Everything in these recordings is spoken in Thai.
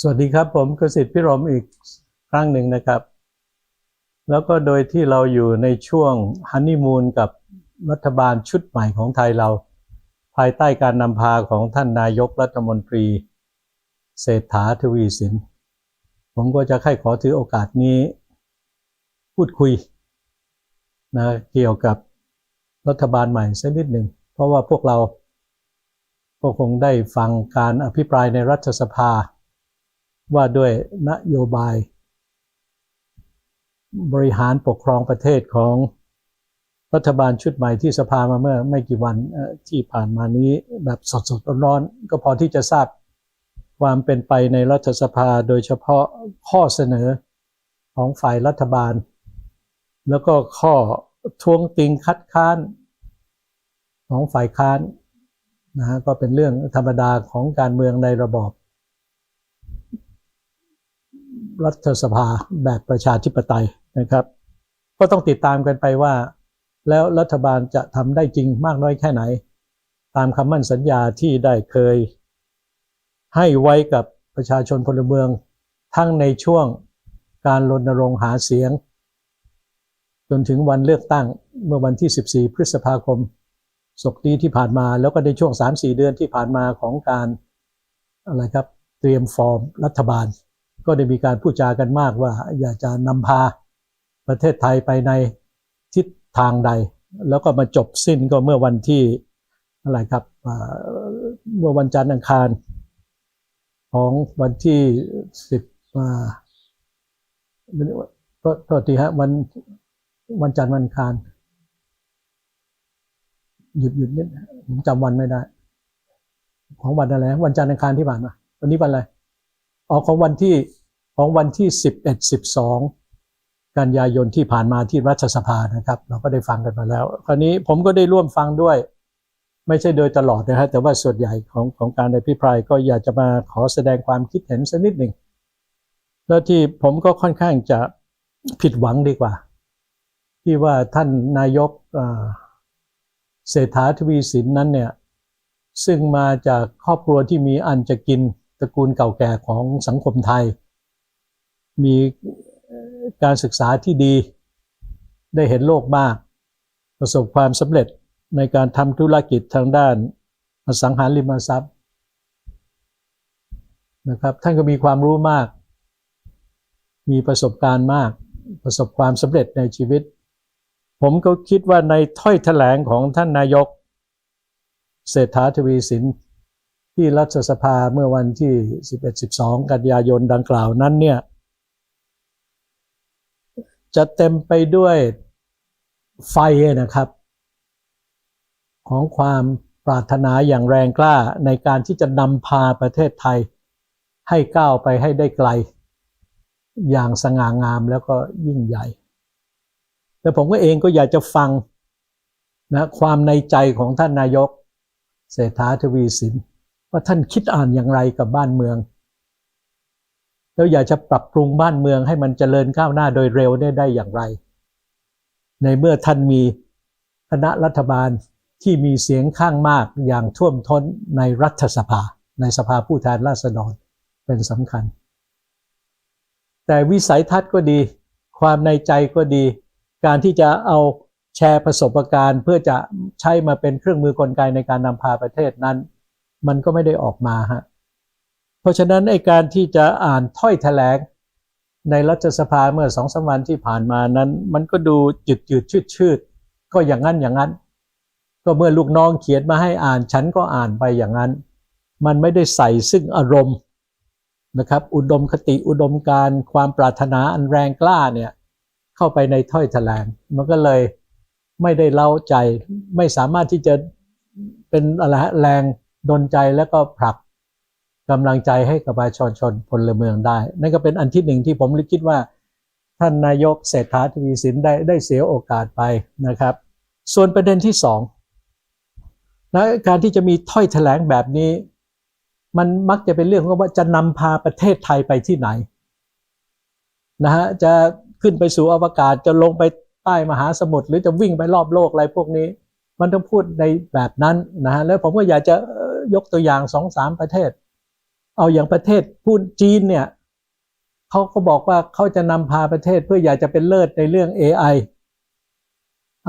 สวัสดีครับผมกสิทธิ์พิรมอีกครั้งหนึ่งนะครับ แล้วก็โดยที่เราอยู่ในช่วงฮันนีมูนกับรัฐบาลชุดใหม่ของไทยเรา ภายใต้การนำพาของท่านนายกรัฐมนตรี เศรษฐาทวีสิน ผมก็จะใคร่ขอถือโอกาสนี้ พูดคุยนะเกี่ยวกับรัฐบาลใหม่สักนิดหนึ่ง เพราะว่าพวกเราก็คงได้ฟังการอภิปรายในรัฐสภา ว่าด้วยนโยบาย บริหารปกครองประเทศของรัฐบาลชุดใหม่ที่สภามาเมื่อไม่กี่วันที่ผ่านมานี้แบบสดๆร้อนๆก็พอที่จะทราบความเป็นไปในรัฐสภาโดยเฉพาะข้อเสนอของฝ่ายรัฐบาล แล้วก็ข้อทวงติงคัดค้านของฝ่ายค้านนะฮะก็เป็นเรื่องธรรมดาของการเมืองในระบอบ รัฐสภาแบบประชาธิปไตยนะครับ ก็ต้องติดตามกันไปว่า แล้วรัฐบาลจะทำได้จริงมากน้อยแค่ไหน ตามคำมั่นสัญญาที่ได้เคย ให้ไว้กับประชาชนพลเมือง ทั้งในช่วงการรณรงค์หาเสียง จนถึงวันเลือกตั้งเมื่อวันที่ 14 พฤษภาคมศกนี้ที่ผ่านมาแล้วก็ในช่วง 3-4 เดือนที่ผ่านมาของการอะไรครับเตรียมฟอร์มรัฐบาล ก็ได้มีการพูดจากันมากว่าอยากจะนำพาประเทศไทยไปในทิศทางใด แล้วก็มาจบสิ้นก็เมื่อวันที่อะไรครับเมื่อวันจันทร์อังคาร ของวันที่สิบอ่าก็โทษทีฮะวันวันจันทร์วันอังคาร หยุดหยุดนิดผมจำวันไม่ได้ ของวันอะไรวันจันทร์อังคารที่ผ่านมาวันนี้วันอะไร ออกของวันที่ของวันที่สิบเอ็ดสิบสองกันยายนที่ผ่านมาที่รัฐสภานะครับ เราก็ได้ฟังกันมาแล้ว คราวนี้ผมก็ได้ร่วมฟังด้วย ไม่ใช่โดยตลอดนะฮะแต่ว่าส่วนใหญ่ของของการอภิปรายก็อยากจะมาขอแสดงความคิดเห็นสักนิดหนึ่งแล้วที่ผมก็ค่อนข้างจะผิดหวังดีกว่า ที่ว่าท่านนายกเศรษฐาทวีสินนั้นเนี่ยซึ่งมาจากครอบครัวที่มีอันจะกิน ตระกูลเก่าแก่ของสังคมไทย มีการศึกษาที่ดี ได้เห็นโลกมาก ประสบความสำเร็จในการทำธุรกิจทางด้านอสังหาริมทรัพย์นะครับท่านก็มีความรู้มาก มีประสบการณ์มาก ประสบความสำเร็จในชีวิต ผมก็คิดว่าในถ้อยแถลงของท่านนายก เศรษฐาทวีสิน ที่รัฐสภาเมื่อวันที่ 11-12 กันยายนดังกล่าวนั้นเนี่ย จะเต็มไปด้วยไฟนะครับ ของความปรารถนาอย่างแรงกล้าในการที่จะนำพาประเทศไทยให้ก้าวไปให้ได้ไกล อย่างสง่างามแล้วก็ยิ่งใหญ่ แต่ผมก็เองก็อยากจะฟังนะความในใจของท่านนายก เศรษฐาทวีสิน ว่าท่านคิดอ่านอย่างไรกับบ้านเมือง แล้วอยากจะปรับปรุงบ้านเมืองให้มันเจริญก้าวหน้าโดยเร็วได้ได้อย่างไร ในเมื่อท่านมีคณะรัฐบาลที่มีเสียงข้างมากอย่างท่วมท้นในรัฐสภา ในสภาผู้แทนราษฎรเป็นสำคัญ แต่วิสัยทัศน์ก็ดี ความในใจก็ดี การที่จะเอาแชร์ประสบการณ์ เพื่อจะใช้มาเป็นเครื่องมือกลไกในการนำพาประเทศนั้น มันก็ไม่ได้ออกมาฮะเพราะฉะนั้นไอการที่จะอ่านถ้อยแถลงในรัฐสภาเมื่อสองสามวันที่ผ่านมานั้น มันก็ดูจืดจืดชืดชืดก็อย่างนั้นอย่างนั้น ก็เมื่อลูกน้องเขียนมาให้อ่านฉันก็อ่านไปอย่างนั้น มันไม่ได้ใส่ซึ่งอารมณ์นะครับ อุดมคติอุดมการความปรารถนาอันแรงกล้าเนี่ยเข้าไปในถ้อยแถลงมันก็เลยไม่ได้เล้าใจ ไม่สามารถที่จะเป็นอะไรฮะแรง ดนใจแล้วก็ผลักกำลังใจให้กับประชาชนพลเมืองได้ นั่นก็เป็นอันที่หนึ่งที่ผมคิดว่า ท่านนายกเศรษฐาทวีสินได้ได้เสียโอกาสไปนะครับ ส่วนประเด็นที่สองและการที่จะมีถ้อยแถลงแบบนี้ มันมักจะเป็นเรื่องของว่าจะนำพาประเทศไทยไปที่ไหนนะฮะจะขึ้นไปสู่อวกาศจะลงไปใต้มหาสมุทรหรือจะวิ่งไปรอบโลกอะไรพวกนี้ มันต้องพูดในแบบนั้นนะฮะแล้วผมก็อยากจะ ยกตัวอย่างสองสามประเทศ เอาอย่างประเทศพูดจีนเนี่ยเขาก็บอกว่าเขาจะนำพาประเทศเพื่ออยากจะเป็นเลิศในเรื่อง AI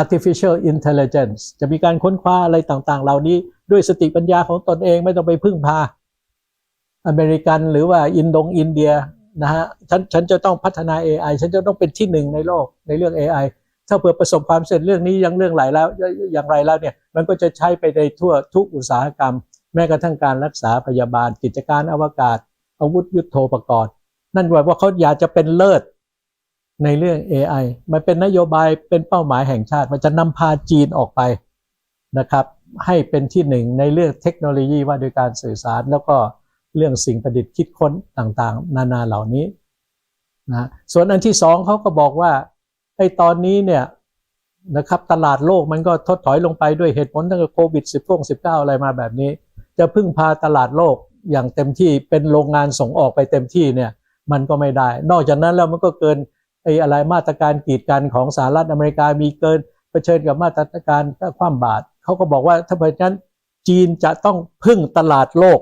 artificial intelligence จะมีการค้นคว้าอะไรต่างๆ เหล่านี้ด้วยสติปัญญาของตนเองไม่ต้องไปพึ่งพา อเมริกันหรือว่าอินโดงอินเดียนะฮะฉันฉันจะต้องพัฒนา AI ฉันจะต้องเป็นที่หนึ่งในโลกในเรื่อง AI ถ้าเผื่อประสบความสำเร็จเรื่องนี้ยังเรื่องไหลแล้วอย่างไรแล้วเนี่ยมันก็จะใช้ไปในทั่วทุกอุตสาหกรรม แม้กระทั่งการรักษาพยาบาล กิจการอวกาศ อาวุธยุโทโธปกรณ์นั่นหมายว่าเขาอยากจะเป็นเลิศในเรื่อง AI มันเป็นนโยบายเป็นเป้าหมายแห่งชาติ มันจะนำพาจีนออกไปนะครับ ให้เป็นที่หนึ่งในเรื่องเทคโนโลยีว่าโดยการสื่อสาร แล้วก็เรื่องสิ่งประดิษฐ์คิดค้นต่างๆ นานาเหล่านี้นะส่วนอันที่สองเขาก็บอกว่าไอ้ตอนนี้เนี่ยนะครับตลาดโลกมันก็ทดถอยลงไปด้วยเหตุผลทั้งโควิด10 19 อะไรมาแบบนี้ จะพึ่งพาตลาดโลกอย่างเต็มที่เป็นโรงงานส่งออกไปเต็มที่เนี่ยมันก็ไม่ได้ นอกจากนั้นแล้วมันก็เกินไอ้อะไรมาตรการกีดกันของสหรัฐอเมริกามีเกินเผชิญกับมาตรการคว่ำบาตรเขาก็บอกว่าถ้าเพราะฉะนั้นจีนจะต้องพึ่งตลาดโลก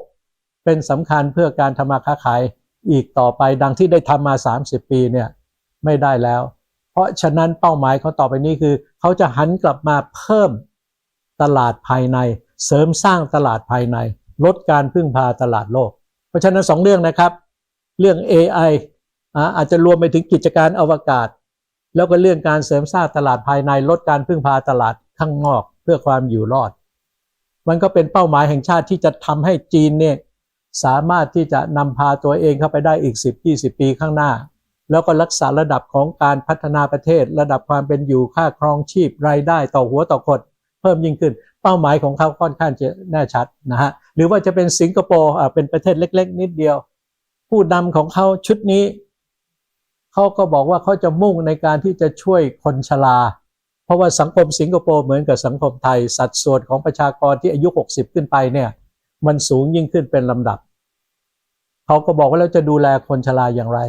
เป็นสำคัญเพื่อการทำมาค้าขายอีกต่อไปดังที่ได้ทำมา 30 ปีเนี่ยไม่ได้แล้ว เพราะฉะนั้นเป้าหมายเขาต่อไปนี้คือ เขาจะหันกลับมาเพิ่มตลาดภายใน เสริมสร้างตลาดภายใน ลดการพึ่งพาตลาดโลก เพราะฉะนั้นสองเรื่องนะครับ เรื่อง AI อาจจะรวมไปถึงกิจการอวกาศ แล้วก็เรื่องการเสริมสร้างตลาดภายใน ลดการพึ่งพาตลาดข้างนอก เพื่อความอยู่รอด มันก็เป็นเป้าหมายแห่งชาติที่จะทำให้จีนเนี่ยสามารถที่จะนำพาตัวเองเข้าไปได้อีก 10-20 ปีข้างหน้า แล้วก็รักษาระดับของการพัฒนาประเทศ ระดับความเป็นอยู่ค่าครองชีพรายได้ต่อหัวต่อคน เพิ่มยิ่งขึ้น เป้าหมายของเขาค่อนข้างจะแน่ชัดนะฮะหรือว่าจะเป็นสิงคโปร์เป็นประเทศเล็ก ๆ นิดเดียว ผู้นำของเขาชุดนี้เขาก็บอกว่าเขาจะมุ่งในการที่จะช่วยคนชราเพราะว่าสังคมสิงคโปร์เหมือนกับสังคมไทย สัดส่วนของประชากรที่อายุ 60 ขึ้นไปเนี่ยมันสูงยิ่งขึ้นเป็นลำดับเขาก็บอกว่าเราจะดูแลคนชราอย่างไร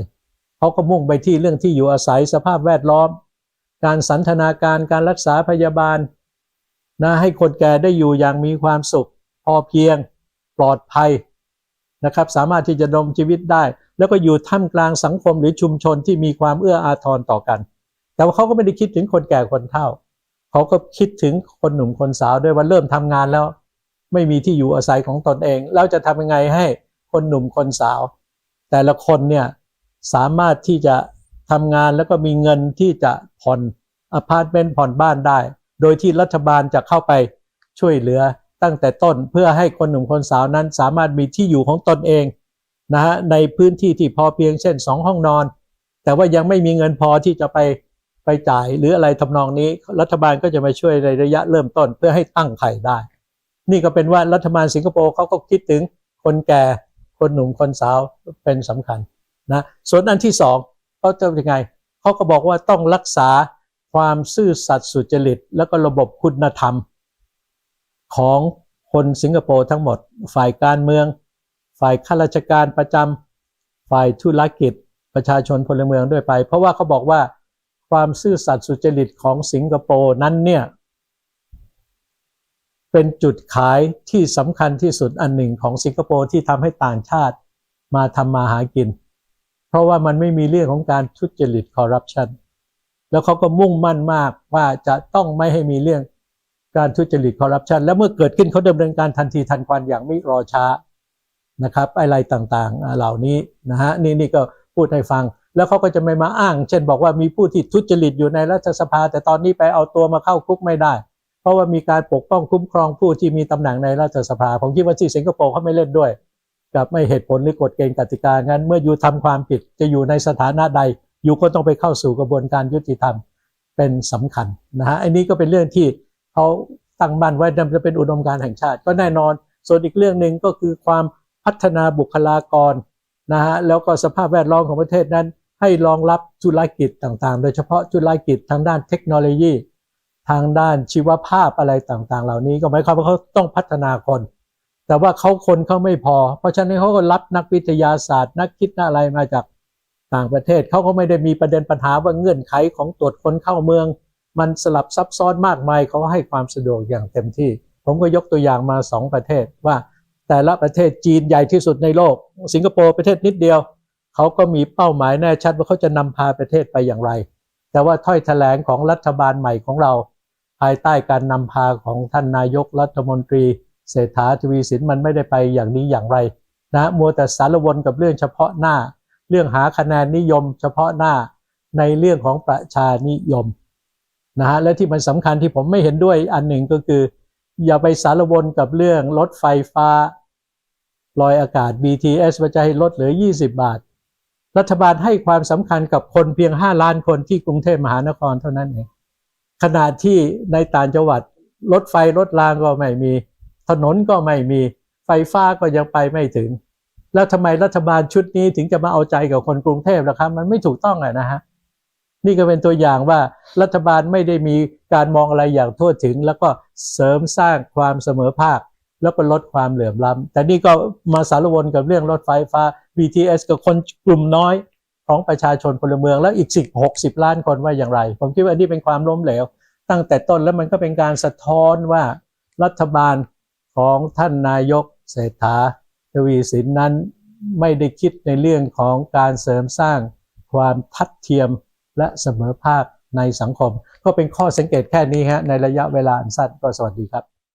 เขาก็มุ่งไปที่เรื่องที่อยู่อาศัยสภาพแวดล้อม การสันทนาการการรักษาพยาบาล นะให้คนแก่ได้อยู่อย่างมีความสุข พอเพียงปลอดภัยนะครับ สามารถที่จะดำชีวิตได้ แล้วก็อยู่ท่ามกลางสังคมหรือชุมชนที่มีความเอื้ออาทรต่อกัน แต่ว่าเขาก็ไม่ได้คิดถึงคนแก่คนเฒ่าเขาก็คิดถึงคนหนุ่มคนสาวด้วยว่าเริ่มทำงานแล้ว ไม่มีที่อยู่อาศัยของตนเอง แล้วจะทำยังไงให้คนหนุ่มคนสาว แต่ละคนเนี่ยสามารถที่จะทำงานแล้วก็มีเงินที่จะผ่อนอพาร์ตเมนต์ผ่อนบ้านได้ โดยที่รัฐบาลจะเข้าไปช่วยเหลือตั้งแต่ต้นเพื่อให้คนหนุ่มคนสาวนั้นสามารถมีที่อยู่ของตนเองนะฮะในพื้นที่ที่พอเพียงเช่นสองห้องนอน แต่ว่ายังไม่มีเงินพอที่จะไปไปจ่ายหรืออะไรทำนองนี้ รัฐบาลก็จะมาช่วยในระยะเริ่มต้นเพื่อให้ตั้งไข่ได้ นี่ก็เป็นว่ารัฐบาลสิงคโปร์เขาก็คิดถึงคนแก่คนหนุ่มคนสาวเป็นสำคัญนะส่วนอันที่สองเขาจะยังไงเขาก็บอกว่าต้องรักษา ความซื่อสัตย์สุจริต แล้วก็ระบบคุณธรรม ของคนสิงคโปร์ทั้งหมด ฝ่ายการเมือง ฝ่ายข้าราชการประจำฝ่ายธุรกิจประชาชนพลเมืองด้วยไป เพราะว่าเขาบอกว่าความซื่อสัตย์สุจริตของสิงคโปร์นั้นเนี่ยเป็นจุดขายที่สำคัญที่สุดอันหนึ่งของสิงคโปร์ที่ทำให้ต่างชาติมาทำมาหากิน เพราะว่ามันไม่มีเรื่องของการทุจริตคอร์รัปชัน แล้วเขาก็มุ่งมั่นมากว่าจะต้องไม่ให้มีเรื่องการทุจริตคอร์รัปชันแล้วเมื่อเกิดขึ้นเขาดำเนินการทันทีทันควันอย่างไม่รอช้านะครับอะไรต่างๆเหล่านี้นะฮะนี่นี่ก็พูดให้ฟัง แล้วเขาก็จะไม่มาอ้าง เช่นบอกว่ามีผู้ที่ทุจริตอยู่ในรัฐสภา แต่ตอนนี้ไปเอาตัวมาเข้าคุกไม่ได้ เพราะว่ามีการปกป้องคุ้มครองผู้ที่มีตำแหน่งในรัฐสภา ผมคิดว่าที่สิงคโปร์เขาไม่เล่นด้วย กับไม่เหตุผลหรือกฎเกณฑ์กติกางั้น เมื่ออยู่ทำความผิดจะอยู่ในสถานะใด อยู่ก็ต้องไปเข้าสู่กระบวนการยุติธรรมเป็นสำคัญนะฮะอันนี้ก็เป็นเรื่องที่เขาตั้งมั่นไว้จะเป็นอุดมการแห่งชาติ ก็แน่นอน ส่วนอีกเรื่องหนึ่งก็คือความพัฒนาบุคลากรนะฮะแล้วก็สภาพแวดล้อมของประเทศนั้น ให้รองรับธุรกิจต่างๆ โดยเฉพาะธุรกิจทางด้านเทคโนโลยี ทางด้านชีวภาพอะไรต่างๆ เหล่านี้ก็หมายความว่าเขาต้องพัฒนาคน แต่ว่าเขาคนเขาไม่พอ เพราะฉะนั้นเขาก็รับนักวิทยาศาสตร์ นักคิดนักอะไรมาจาก ต่างประเทศเขาก็ไม่ได้มีประเด็นปัญหาว่าเงื่อนไขของตรวจคนเข้าเมือง มันสลับซับซ้อนมากมายเขาให้ความสะดวกอย่างเต็มที่ ผมก็ยกตัวอย่างมาสองประเทศว่า แต่ละประเทศจีนใหญ่ที่สุดในโลก สิงคโปร์ประเทศนิดเดียวเขาก็มีเป้าหมายแน่ชัดว่าเขาจะนำพาประเทศไปอย่างไร แต่ว่าถ้อยแถลงของรัฐบาลใหม่ของเรา ภายใต้การนำพาของท่านนายกรัฐมนตรีเศรษฐาทวีสินมันไม่ได้ไปอย่างนี้อย่างไร นะมัวแต่สารวนกับเรื่องเฉพาะหน้า เรื่องหาคะแนนนิยมเฉพาะหน้าในเรื่องของประชานิยมนะฮะและที่มันสำคัญที่ผมไม่เห็นด้วยอันหนึ่งก็คือ อย่าไปสารวนกับเรื่องรถไฟฟ้าลอยอากาศ BTS ว่าจะให้ลดเหลือ 20 บาท รัฐบาลให้ความสำคัญกับคนเพียง 5 ล้านคนที่กรุงเทพมหานครเท่านั้นเองขณะที่ในต่างจังหวัดรถไฟรถรางก็ไม่มี ถนนก็ไม่มีไฟฟ้าก็ยังไปไม่ถึง แล้วทำไมรัฐบาลชุดนี้ถึงจะมาเอาใจกับคนกรุงเทพล่ะครับมันไม่ถูกต้องอะนะฮะนี่ก็เป็นตัวอย่างว่ารัฐบาลไม่ได้มีการมองอะไรอย่างทั่วถึง แล้วก็เสริมสร้างความเสมอภาค แล้วก็ลดความเหลื่อมล้ำแต่นี่ก็มาสารวนกับเรื่องรถไฟฟ้า BTS กับคนกลุ่มน้อยของประชาชนพลเมืองแล้วอีก 10 60 ล้านคนว่าอย่างไร ผมคิดว่านี่เป็นความล้มเหลว ตั้งแต่ต้นแล้วมันก็เป็นการสะท้อนว่ารัฐบาลของท่านนายกเศรษฐา ทวีสินนั้นไม่ได้คิดในเรื่องของการเสริมสร้างความทัดเทียมและเสมอภาคในสังคม ก็เป็นข้อสังเกตแค่นี้ฮะในระยะเวลาอันสั้นก็สวัสดีครับ